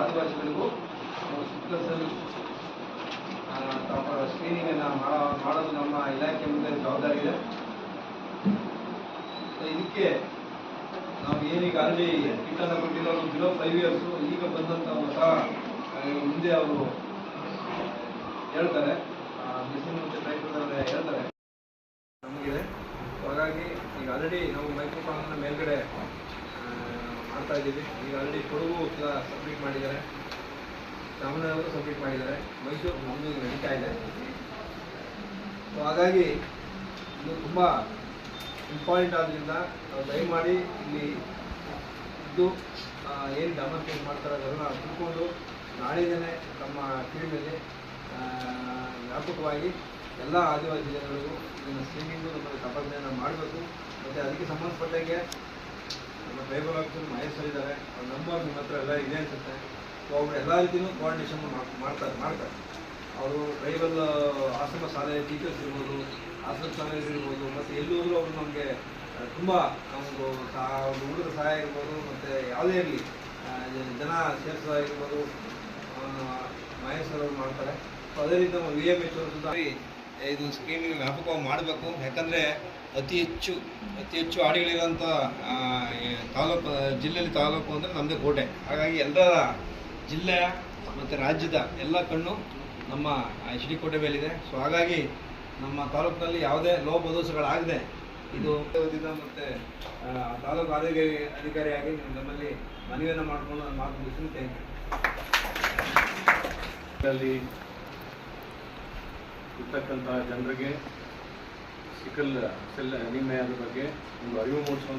ಆದಿವಾಸಿಗಳಿಗೂ ಸ್ಕ್ರೀನಿಂಗನ್ನು ಮಾಡೋದು ನಮ್ಮ ಇಲಾಖೆ ಮುಂದೆ ಜವಾಬ್ದಾರಿ ಇದೆ. ಇದಕ್ಕೆ ನಾವು ಏನೀಗಾಗಲೇ ಕಿಟ್ಟನ್ನು ಕೊಟ್ಟಿರೋದು ಬಿಲೋ ಫೈವ್ ಈಗ ಬಂದಂಥ ಮುಂದೆ ಅವರು ಹೇಳ್ತಾರೆ. ಮಿಷನ್ ಟೈಪಲ್ಲಿ ಹೇಳ್ತಾರೆ. ನಮಗಿದೆ. ಹಾಗಾಗಿ ಈಗ ಆಲ್ರೆಡಿ ನಾವು ಮೈಕ್ರೋಫೋನ್ ಮೇಲ್ಗಡೆ ಆ, ಮಾಡ್ತಾ ಇದ್ದೀವಿ. ಈಗ ಆಲ್ರೆಡಿ ಕೊಡಗು ಕೂಡ ಸಬ್ಮಿಟ್ ಮಾಡಿದ್ದಾರೆ. ಚಾಮರಾಜನಗರ ಸಬ್ಮಿಟ್ ಮಾಡಿದ್ದಾರೆ. ಮೈಸೂರು ನಮ್ಮದು ಈಗ ನಡೀತಾ ಇದೆ. ಸೊ ಹಾಗಾಗಿ ಇದು ತುಂಬ ಇಂಪಾರ್ಟೆಂಟ್ ಆದ್ದರಿಂದ ದಯಮಾಡಿ ಇಲ್ಲಿ ಇದ್ದು ಏನು ಡೆಮಾನ್ಸ್ಟ್ರೇಟ್ ಮಾಡ್ತಾರೆ ಅದನ್ನು ತಿಳ್ಕೊಂಡು ನಾಳಿದ್ದೇನೆ ತಮ್ಮ ಫೀಲ್ಡಲ್ಲಿ ವ್ಯಾಪಕವಾಗಿ ಎಲ್ಲ ಆದಿವಾಸಿ ಜನಗಳಿಗೂ ಇದನ್ನು ಸ್ಟ್ರೀಮಿಂಗು ನಮ್ಮಲ್ಲಿ ತಪಾಸಣೆಯನ್ನು ಮಾಡಬೇಕು. ಮತ್ತು ಅದಕ್ಕೆ ಸಂಬಂಧಪಟ್ಟಂಗೆ ನಮ್ಮ ಟ್ರೈಬಲ್ ಆಫೀಸರ್ ಮಹೇಶ್ವರ್ ಇದ್ದಾರೆ ಅವ್ರ ನಂಬರ್ ನಿಮ್ಮ ಹತ್ರ ಎಲ್ಲ ಇದೆ ಅನ್ಸುತ್ತೆ. ಸೊ ಅವರು ಎಲ್ಲ ರೀತಿಯೂ ಕೋಆರ್ಡಿನೇಷನ್ ಮಾಡ್ತಾರೆ ಮಾಡ್ತಾರೆ. ಅವರು ಟ್ರೈಬಲ್ ಆಶ್ರಮ ಶಾಲೆಯ ಟೀಚರ್ಸ್ ಇರ್ಬೋದು, ಆಶ್ರಮ ಶಾಲೆಯಲ್ಲಿ ಇರ್ಬೋದು, ಮತ್ತು ಎಲ್ಲಿ ಅವರು ನಮಗೆ ತುಂಬ ಒಂದು ಸಹ ಹುಡುಗರ ಸಹಾಯ ಇರ್ಬೋದು, ಮತ್ತು ಯಾವುದೇ ಇರಲಿ ಜನ ಸೇರಿಸೋದಾಗಿರ್ಬೋದು ಮಹೇಶ್ವರ್ ಅವರು ಮಾಡ್ತಾರೆ. ಅದೇ ವಿ ಎಂ ಎಚ್ ಇದು ಸ್ಕೀಮಿಗೆ ವ್ಯಾಪಕವಾಗಿ ಮಾಡಬೇಕು. ಯಾಕಂದರೆ ಅತಿ ಹೆಚ್ಚು ಅತಿ ಹೆಚ್ಚು ಆಡಿಗಳಿರೋಂಥ ಆ, ತಾಲೂಕು ಜಿಲ್ಲೆಯಲ್ಲಿ ತಾಲೂಕು ಅಂದರೆ ನಮ್ಮದೇ ಕೋಟೆ. ಹಾಗಾಗಿ ಎಲ್ಲರ ಜಿಲ್ಲೆಯ ಮತ್ತು ರಾಜ್ಯದ ಎಲ್ಲ ಕಣ್ಣು ನಮ್ಮ ಎಚ್ ಡಿ ಕೋಟೆ ಮೇಲಿದೆ. ಸೊ ಹಾಗಾಗಿ ನಮ್ಮ ತಾಲೂಕಿನಲ್ಲಿ ಯಾವುದೇ ಲೋಪದೋಷಗಳಾಗದೆ ಇದು ಓದಿದ ಮತ್ತು ತಾಲೂಕು ಆರೋಗ್ಯ ಅಧಿಕಾರಿಯಾಗಿ ನಮ್ಮಲ್ಲಿ ಮನವಿಯನ್ನು ಮಾಡಿಕೊಂಡು ಮಾತು ಮುಗಿಸ್ತೀನಿ. ಥ್ಯಾಂಕ್ ಯು ಇರ್ತಕ್ಕಂತಹ ಜನರಿಗೆ ಸಿಕಲ್ ಸೆಲ್ ಅನಿಮಯದ ಬಗ್ಗೆ ಒಂದು ಅರಿವು ಮೂಡಿಸುವಂಥ